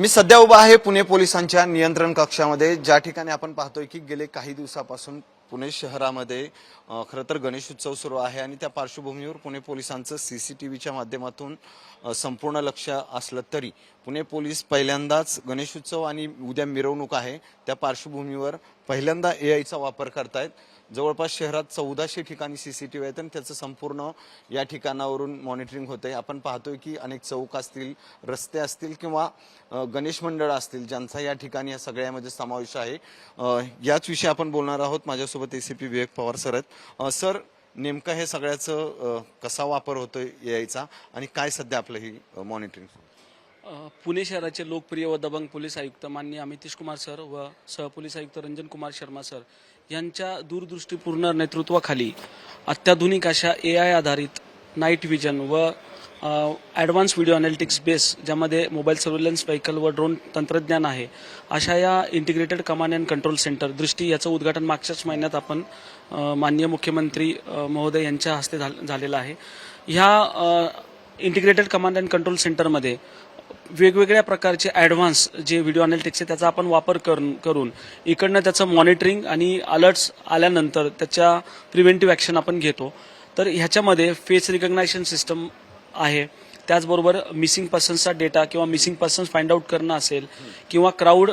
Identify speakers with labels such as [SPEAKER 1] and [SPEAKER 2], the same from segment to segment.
[SPEAKER 1] मी सध्या उभा आहे पुणे पोलिसांच्या नियंत्रण कक्षामध्ये. ज्या ठिकाणी आपण पाहतोय की गेले काही दिवसापासून पुणे शहरामध्ये खरं तर गणेशोत्सव सुरू आहे आणि त्या पार्श्वभूमीवर पुणे पोलिसांचं सी सी टी व्हीच्या माध्यमातून संपूर्ण लक्ष असलं तरी पुणे पोलीस पहिल्यांदाच गणेशोत्सव आणि उद्या मिरवणूक आहे. त्या पार्श्वभूमीवर पहिल्यांदा ए आयचा वापर करतायत. जवळपास शहरात चौदाशे ठिकाणी सी सी टी व्ही आहेत आणि त्याचं संपूर्ण या ठिकाणावरून मॉनिटरिंग होतंय. आपण पाहतोय की अनेक चौक असतील रस्ते असतील किंवा गणेश मंडळ असतील ज्यांचा या ठिकाणी या सगळ्यामध्ये समावेश आहे. याच विषयी आपण बोलणार आहोत. माझ्यासोबत A C P Vivek Pawar sir आहेत. सर नेमकं हे सगळ्याचं कसा वापर होतोय यायचा आणि काय सध्या आपलं ही मॉनिटरिंग
[SPEAKER 2] पुणे शहराचे लोकप्रिय व दबंग पोलीस आयुक्त माननीय अमितेश कुमार सर व सहपोलीस आयुक्त रंजन कुमार शर्मा सर. यांच्या दूरदृष्टीपूर्ण नेतृत्वाखाली अत्याधुनिक अशा ए आय आधारित नाईट विजन व ॲडव्हान्स व्हिडिओ अनालिटिक्स बेस ज्यामध्ये मोबाईल सर्व्हिलन्स व्हेकल व ड्रोन तंत्रज्ञान आहे अशा या integrated command and control centre Drishti याचं उद्घाटन मागच्याच महिन्यात आपण माननीय मुख्यमंत्री महोदय यांच्या हस्ते झालेलं आहे. ह्या इंटिग्रेटेड कमांड अँड कंट्रोल सेंटरमध्ये वेगवेगळ्या प्रकारचे ॲडव्हान्स जे व्हिडिओ अनालिटिक्स आहे त्याचा आपण वापर करून करून इकडनं त्याचं मॉनिटरिंग आणि अलर्ट्स आल्यानंतर त्याच्या प्रिव्हेंटिव्ह ॲक्शन आपण घेतो. तर ह्याच्यामध्ये फेस रिकग्नायशन सिस्टम आहे. त्याचबरोबर मिसिंग पर्सन्सचा डेटा किंवा मिसिंग पर्सन्स फाइंड आउट करणं असेल किंवा क्राऊड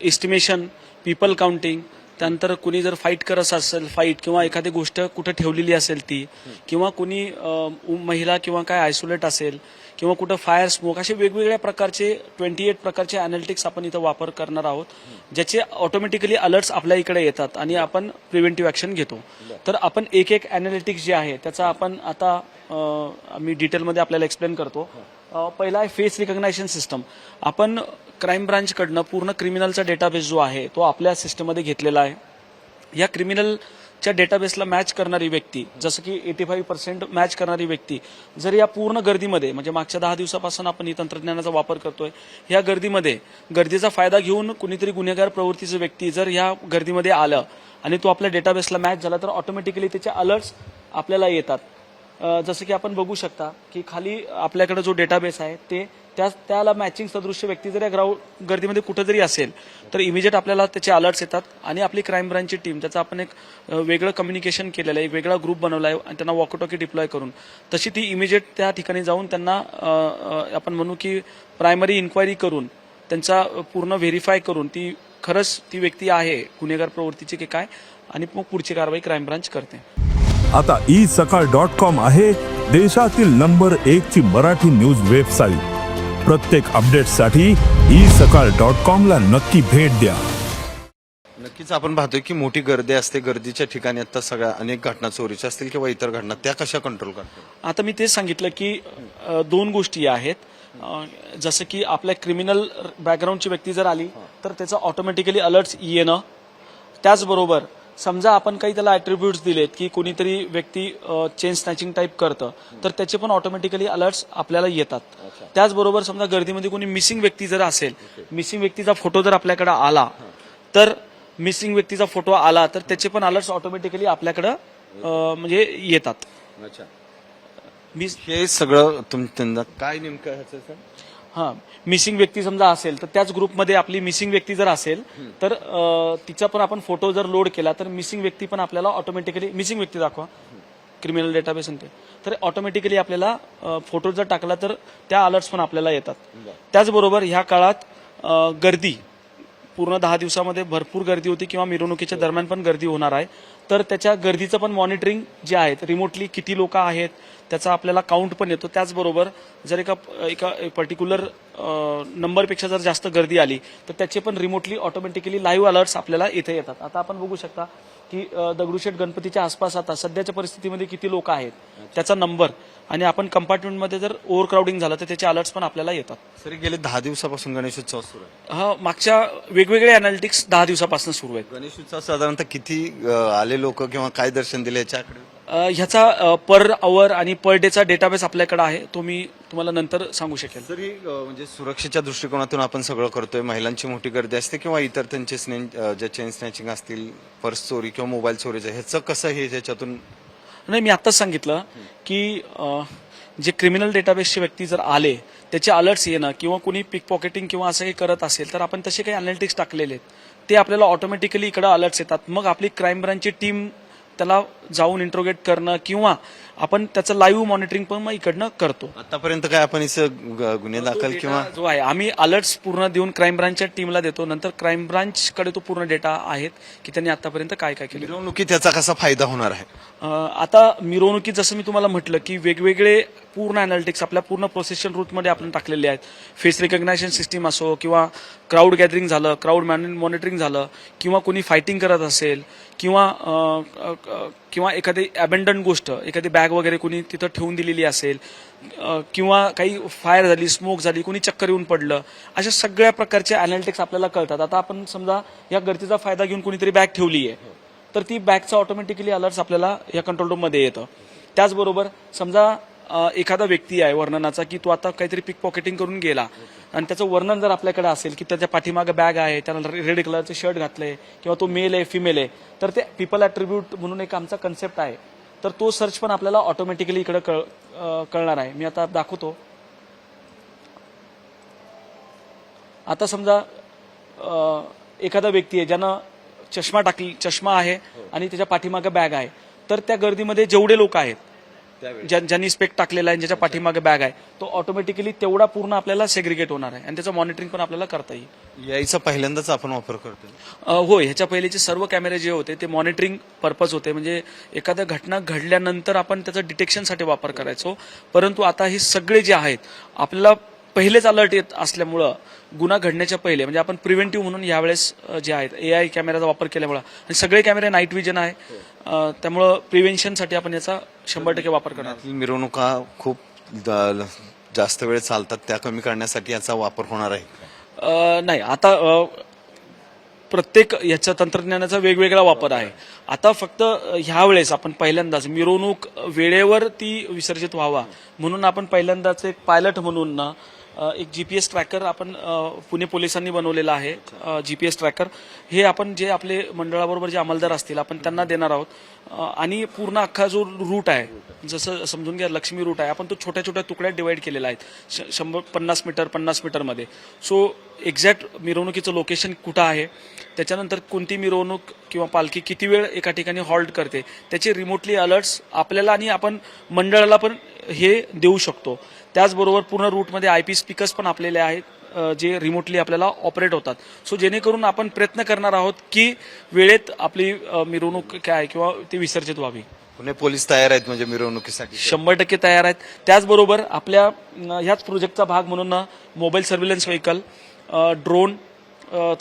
[SPEAKER 2] एस्टिमेशन पीपल काउंटिंग त्यानंतर कुणी जर फाईट करत असेल फाईट किंवा एखादी गोष्ट कुठं ठेवलेली असेल ती किंवा कुणी महिला किंवा काय आयसोलेट असेल किंवा कुठं फायर स्मोक असे वेगवेगळ्या प्रकारचे ट्वेंटी एट प्रकारचे अनालिटिक्स आपण इथं वापर करणार आहोत ज्याचे ऑटोमॅटिकली अलर्ट्स आपल्या इकडे येतात आणि आपण प्रिव्हेंटिव्ह ॲक्शन घेतो. तर आपण एक एक अनालिटिक्स जे आहे त्याचा आपण आता मी डिटेलमध्ये आपल्याला एक्सप्लेन करतो. अ, पहिला आहे फेस रिकग्नायझेशन सिस्टम आपण क्राईम ब्रांचकडनं पूर्ण क्रिमिनलचा डेटाबेस जो आहे तो आपल्या सिस्टममध्ये घेतलेला आहे. या क्रिमिनलच्या डेटाबेसला मॅच करणारी व्यक्ती जसं की एटी फाईव्ह पर्सेंट मॅच करणारी व्यक्ती जर या पूर्ण गर्दीमध्ये म्हणजे मागच्या दहा दिवसापासून आपण ही तंत्रज्ञानाचा वापर करतोय या गर्दीमध्ये गर्दीचा फायदा घेऊन कुणीतरी गुन्हेगार प्रवृत्तीचं व्यक्ती जर या गर्दीमध्ये आलं आणि तो आपल्या डेटाबेसला मॅच झाला तर ऑटोमॅटिकली त्याचे अलर्ट्स आपल्याला येतात. जसं की आपण बघू शकता की खाली आपल्याकडे जो डेटाबेस आहे ते त्या त्याला मॅचिंग सदृश्य व्यक्ती जर या ग्राउंड गर्दीमध्ये कुठं जरी असेल तर इमिजिएट आपल्याला त्याचे अलर्ट्स येतात आणि आपली क्राईम ब्रांचची टीम त्याचं आपण एक वेगळं कम्युनिकेशन केलेलं आहे एक वेगळा ग्रुप बनवला आहे आणि त्यांना वॉकोटॉकी डिप्लॉय करून तशी ती इमिजिएट त्या ठिकाणी जाऊन त्यांना आपण म्हणू की प्रायमरी इन्क्वायरी करून त्यांचा पूर्ण व्हेरीफाय करून ती खरंच ती व्यक्ती आहे गुन्हेगार प्रवृत्तीची की काय आणि मग पुढची कारवाई क्राईम ब्रांच करते.
[SPEAKER 3] आता ई सकाळ डॉट कॉम आहे देशातील नंबर एक ची मराठी न्यूज वेबसाईट. प्रत्येक अपडेटसाठी ई सकाळ डॉट कॉम ला नक्की भेट द्या.
[SPEAKER 1] नक्कीच आपण पाहतोय की मोठी गर्दी असते गर्दीच्या ठिकाणी आता सगळ्या अनेक घटना चोरीच्या असतील किंवा इतर घटना त्या कशा कंट्रोल करतात?
[SPEAKER 2] आता मी तेच सांगितलं की दोन गोष्टी आहेत. जसं की आपल्या क्रिमिनल बॅकग्राऊंडची व्यक्ती जर आली तर त्याचं ऑटोमॅटिकली अलर्ट्स येणं. त्याचबरोबर समजा आपण काही त्याला ॲट्रिब्यूट्स दिलेत की कोणीतरी व्यक्ती चेन स्नॅचिंग टाईप करतं तर त्याचे पण ऑटोमॅटिकली अलर्ट्स आपल्याला येतात. त्याचबरोबर समजा गर्दीमध्ये कोणी मिसिंग व्यक्ती जर असेल मिसिंग व्यक्तीचा फोटो जर आपल्याकडे आला तर मिसिंग व्यक्तीचा फोटो आला तर त्याचे पण अलर्ट्स ऑटोमॅटिकली आपल्याकडं म्हणजे येतात. मी
[SPEAKER 1] हे सगळं तुम त्यांना काय नेमकं ह्याचं सर?
[SPEAKER 2] हा मिसिंग व्यक्ती समजा असेल तर त्याच ग्रुपमध्ये आपली मिसिंग व्यक्ती जर असेल तर अ, तिचा पण आपण फोटो जर लोड केला तर मिसिंग व्यक्ती पण आपल्याला ऑटोमॅटिकली मिसिंग व्यक्ती दाखवा. क्रिमिनल डेटाबेस ते. तर ऑटोमॅटिकली आपल्याला फोटो जर टाकला तर त्या अलर्ट्स पण आपल्याला येतात. त्याचबरोबर ह्या काळात अ, गर्दी. पूर्ण दहा दिवसामध्ये भरपूर गर्दी होती किंवा मिरवणुकीच्या दरम्यान पण गर्दी होणार आहे. तर त्याच्या गर्दीचं पण मॉनिटरिंग जे आहेत रिमोटली किती लोक आहेत त्याचा आपल्याला काउंट पण येतो. त्याचबरोबर जर एका एका पर्टिक्युलर नंबरपेक्षा जर जास्त गर्दी आली तर त्याचे पण रिमोटली ऑटोमॅटिकली लाईव्ह अलर्ट्स आपल्याला इथे येतात. आता आपण बघू शकता की दगडूशेठ गणपतीच्या आसपास आता सध्याच्या परिस्थितीमध्ये किती लोक आहेत त्याचा नंबर आणि आपण कंपार्टमेंटमध्ये जर ओव्हर क्राऊडिंग झालं तर त्याचे अलर्ट्स पण आपल्याला येतात.
[SPEAKER 1] सर गेले दहा दिवसापासून गणेशोत्सव सुरू आहे.
[SPEAKER 2] हा मागच्या वेगवेगळे अनालिटिक्स दहा दिवसापासून सुरू आहेत.
[SPEAKER 1] गणेशोत्सव साधारणतः किती अं, आले लोक किंवा काय दर्शन दिले याच्याकडे?
[SPEAKER 2] अ, ह्याचा पर आवर आणि पर डेचा डेटाबेस आपल्याकडे आहे तो मी तुम्हाला नंतर सांगू शकेल.
[SPEAKER 1] तरी अं, म्हणजे सुरक्षेच्या दृष्टिकोनातून आपण सगळं करतोय. महिलांची मोठी गर्दी असते किंवा इतर त्यांचे स्ने अं, ज्या चेन स्नॅचिंग असतील पर्स चोरी किंवा मोबाईल चोरीचं ह्याचं कसं हे त्याच्यातून
[SPEAKER 2] नाही मी आत्ताच सांगितलं की जे क्रिमिनल डेटाबेसचे व्यक्ती जर आले त्याचे अलर्ट्स येणं किंवा कुणी पिक पॉकेटिंग किंवा असं काही करत असेल तर आपण तसे काही अनालिटिक्स टाकलेले आहेत. ते आपल्याला ऑटोमॅटिकली इकडं अलर्ट्स येतात. मग आपली क्राईम ब्रांचची टीम त्याला जाऊन इंट्रोगेट करणं किंवा आपण त्याचं लाईव्ह मॉनिटरिंग पण मग इकडनं करतो.
[SPEAKER 1] आतापर्यंत काय आपण इथं ग- गुन्हे दाखल किंवा
[SPEAKER 2] जो आहे आम्ही अलर्ट्स पूर्ण देऊन क्राईम ब्रांचच्या टीमला देतो. नंतर क्राईम ब्रांचकडे तो पूर्ण डेटा आहेत की त्यांनी आतापर्यंत काय काय केलं.
[SPEAKER 1] मिरवणुकीत त्याचा कसा फायदा होणार आहे?
[SPEAKER 2] अं, आता मिरवणुकीत जसं मी तुम्हाला म्हटलं की वेगवेगळे पूर्ण अनालिटिक्स आपल्या पूर्ण प्रोसेशन रूटमध्ये आपण टाकलेले आहेत. फेस रिकग्नायझेशन सिस्टीम असो किंवा क्राऊड गॅदरिंग झालं क्राऊड मॅन मॉनिटरिंग झालं किंवा कोणी फायटिंग करत असेल किंवा किंवा एखादी अबेंडन गोष्ट एखादी बॅग वगैरे कोणी तिथं ठेवून दिलेली असेल किंवा काही फायर झाली स्मोक झाली कोणी चक्कर येऊन पडलं अशा सगळ्या प्रकारचे अनालिटिक्स आपल्याला कळतात. आता आपण समजा या गर्दीचा फायदा घेऊन कोणीतरी बॅग ठेवली आहे तर ती बॅगचं ऑटोमॅटिकली अलर्ट्स आपल्याला या कंट्रोल रूममध्ये येतं. त्याचबरोबर समजा एखादा व्यक्ती आहे वर्णनाचा की तो आता काहीतरी पिक पॉकेटिंग करून गेला. आणि त्याचं वर्णन जर आपल्याकडे असेल की त्याच्या पाठीमागे बॅग आहे त्याला रेड कलरचं शर्ट घातलंय किंवा तो मेल आहे फिमेल आहे तर ते पीपल ॲट्रिब्यूट म्हणून एक आमचा कन्सेप्ट आहे. तर तो सर्च पण आपल्याला ऑटोमॅटिकली इकडे कळ कळणार आहे. मी आता दाखवतो. आता समजा एखादा व्यक्ती आहे ज्यानं चष्मा टाकली चष्मा आहे आणि त्याच्या पाठीमागे बॅग आहे. तर त्या गर्दीमध्ये जेवढे लोक आहेत ज्या- ज्यांनी स्पेक्ट टाकलेला आहे ज्याच्या पाठीमागे बॅग आहे तो ऑटोमॅटिकली तेवढा पूर्ण आपल्याला सेग्रिगेट होणार आहे. आणि त्याचं मॉनिटरिंग पण आपल्याला करता येईल.
[SPEAKER 1] याचा पहिल्यांदाच आपण वापर करतो
[SPEAKER 2] होय ह्याच्या पहिलेचे सर्व कॅमेरे जे होते ते मॉनिटरिंग पर्पज होते. म्हणजे एखाद्या घटना घडल्यानंतर आपण त्याचा डिटेक्शनसाठी वापर करायचो. परंतु आता हे सगळे जे आहेत आपल्याला पहिलेच अलर्ट येत असल्यामुळं गुन्हा घडण्याच्या पहिले म्हणजे आपण प्रिव्हेंटिव्ह म्हणून यावेळेस जे आहेत ए आय कॅमेराचा वापर केल्यामुळं आणि सगळे कॅमेरे नाईट विजन आहे. त्यामुळं प्रिव्हेन्शनसाठी आपण याचा शंभर टक्के वापर करणार
[SPEAKER 1] मिरवणुका खूप जास्त वेळ चालतात त्या कमी करण्यासाठी याचा वापर होणार आहे
[SPEAKER 2] नाही आता प्रत्येक याच्या तंत्रज्ञानाचा वेगवेगळा वापर आहे. आता फक्त ह्या वेळेस आपण पहिल्यांदाच मिरवणूक वेळेवर ती विसर्जित व्हावा म्हणून आपण पहिल्यांदाच एक पायलट म्हणून ना एक जी पी एस ट्रॅकर आपण पुणे पोलिसांनी बनवलेला आहे जी पी एस ट्रॅकर हे आपण जे आपले मंडळाबरोबर जे अंमलदार असतील आपण त्यांना देणार आहोत. आणि पूर्ण अख्खा जो रूट आहे जसं समजून घ्या लक्ष्मी रूट आहे. आपण तो छोट्या छोट्या तुकड्यात डिवाईड केलेला आहे श- शंभर पन्नास मीटर पन्नास मीटरमध्ये. सो एक्झॅक्ट मिरवणुकीचं लोकेशन कुठं आहे? त्याच्यानंतर कोणती मिरवणूक किंवा पालखी किती वेळ एका ठिकाणी हॉल्ट करते? त्याचे रिमोटली अलर्ट्स आपल्याला आणि आपण मंडळाला पण हे देऊ शकतो. त्याचबरोबर पूर्ण रूटमध्ये आय पी स्पीकर्स पण आपलेले आहेत जे रिमोटली आपल्याला ऑपरेट होतात. सो जेणेकरून आपण प्रयत्न करणार आहोत की वेळेत आपली मिरवणूक काय आहे किंवा ती विसर्जित व्हावी.
[SPEAKER 1] पुणे पोलीस तयार आहेत म्हणजे मिरवणुकीसाठी.
[SPEAKER 2] शंभर टक्के तयार आहेत. त्याचबरोबर आपल्या ह्याच प्रोजेक्टचा भाग म्हणून ना मोबाईल सर्व्हिलन्स व्हेकल ड्रोन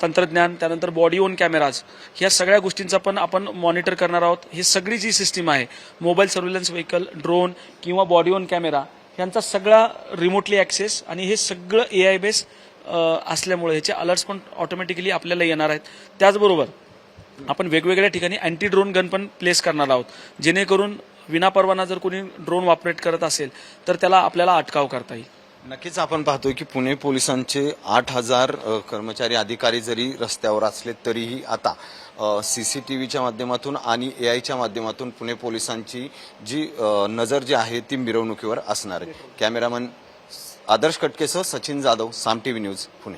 [SPEAKER 2] तंत्रज्ञान त्यानंतर बॉडी ओन कॅमेराज ह्या सगळ्या गोष्टींचा पण आपण मॉनिटर करणार आहोत. ही सगळी जी सिस्टीम आहे मोबाईल सर्व्हिलन्स व्हेकल ड्रोन किंवा बॉडी ओन कॅमेरा यांचा सगळा रिमोटली ॲक्सेस आणि हे सगळं ए आय बेस असल्यामुळे ह्याचे अलर्ट्स पण ऑटोमॅटिकली आपल्याला येणार आहेत. त्याचबरोबर आपण वेगवेगळ्या ठिकाणी अँटी ड्रोन गन पण प्लेस करणार आहोत. जेणेकरून विनापरवाना जर कोणी ड्रोन ऑपरेट करत असेल तर त्याला आपल्याला अटकाव करता येईल.
[SPEAKER 1] नक्कीच आपण पाहतोय की पुणे पोलिसांचे आठ हजार कर्मचारी अधिकारी जरी रस्त्यावर असले तरीही आता सीसीटीव्हीच्या माध्यमातून आणि ए आयच्या माध्यमातून पुणे पोलिसांची जी नजर जी आहे ती मिरवणुकीवर असणार आहे. Cameraman Adarsh कटकेसह Sachin Jadhav Saam T V news Pune.